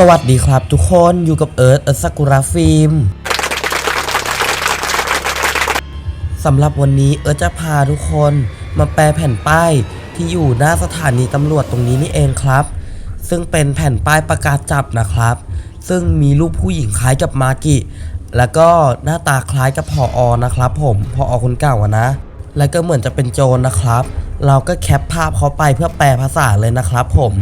สวัสดีครับทุกคนอยู่กับเอิร์ธเอิร์ธซากุระฟิล์มสำหรับวันนี้เอิร์ธจะพาทุกคนมาแปลแผ่นป้ายที่อยู่หน้าสถานีตำรวจตรงนี้นี่เองครับ ซึ่งเป็นแผ่นป้ายประกาศจับนะครับ ซึ่งมีรูปผู้หญิงคล้ายกับมากิ แล้วก็หน้าตาคล้ายกับพออนะครับ ผมพออคนเก่าอะนะ แล้วก็เหมือนจะเป็นโจรนะครับ เราก็แคปภาพเขาไปเพื่อแปลภาษาเลยนะครับ ผม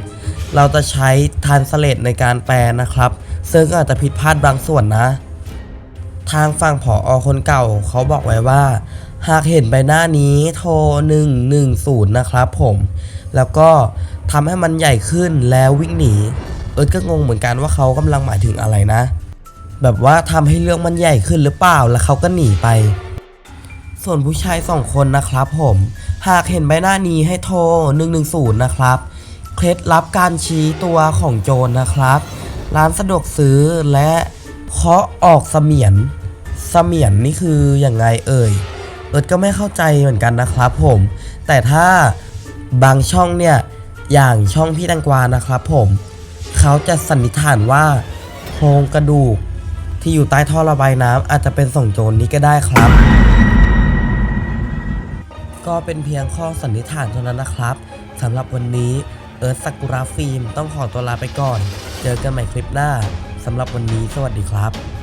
เราจะใช้ทันสเลตในการแปลนะครับ ซึ่งก็อาจจะผิดพลาดบางส่วนนะ ทางฝั่งผออคนเก่าเขาบอกไว้ว่า หากเห็นใบหน้านี้โทร 110 นะครับผม แล้วก็ทำให้มันใหญ่ขึ้นแล้ววิ่งหนี เอิร์ก็งงเหมือนกันว่าเขากำลังหมายถึงอะไรนะ แบบว่าทำให้เรื่องมันใหญ่ขึ้นหรือเปล่าแล้วเขาก็หนีไป ส่วนผู้ชายสองคนนะครับผม หากเห็นใบหน้านี้ให้โทร 110 นะครับ ล็ดลับการชี้ตัวของโจรนะครับ ร้านสะดวกซื้อและเคาะออกเสมียนเสมียนนี่คืออย่างไงเอ่ยเอิร์ดก็ไม่เข้าใจเหมือนกันนะครับผม แต่ถ้าบางช่องเนี่ยอย่างช่องพี่ตังกวานะครับผมเขาจะสันนิษฐานว่าโครงกระดูกที่อยู่ใต้ท่อระบายน้ำอาจจะเป็นส่งโจรนี้ก็ได้ครับ ก็เป็นเพียงข้อสันนิษฐานเท่านั้นนะครับสำหรับวันนี้ อิร์ธซากุระฟิล์มต้องขอตัวลาไปก่อน เจอกันใหม่คลิปหน้าสำหรับวันนี้สวัสดีครับ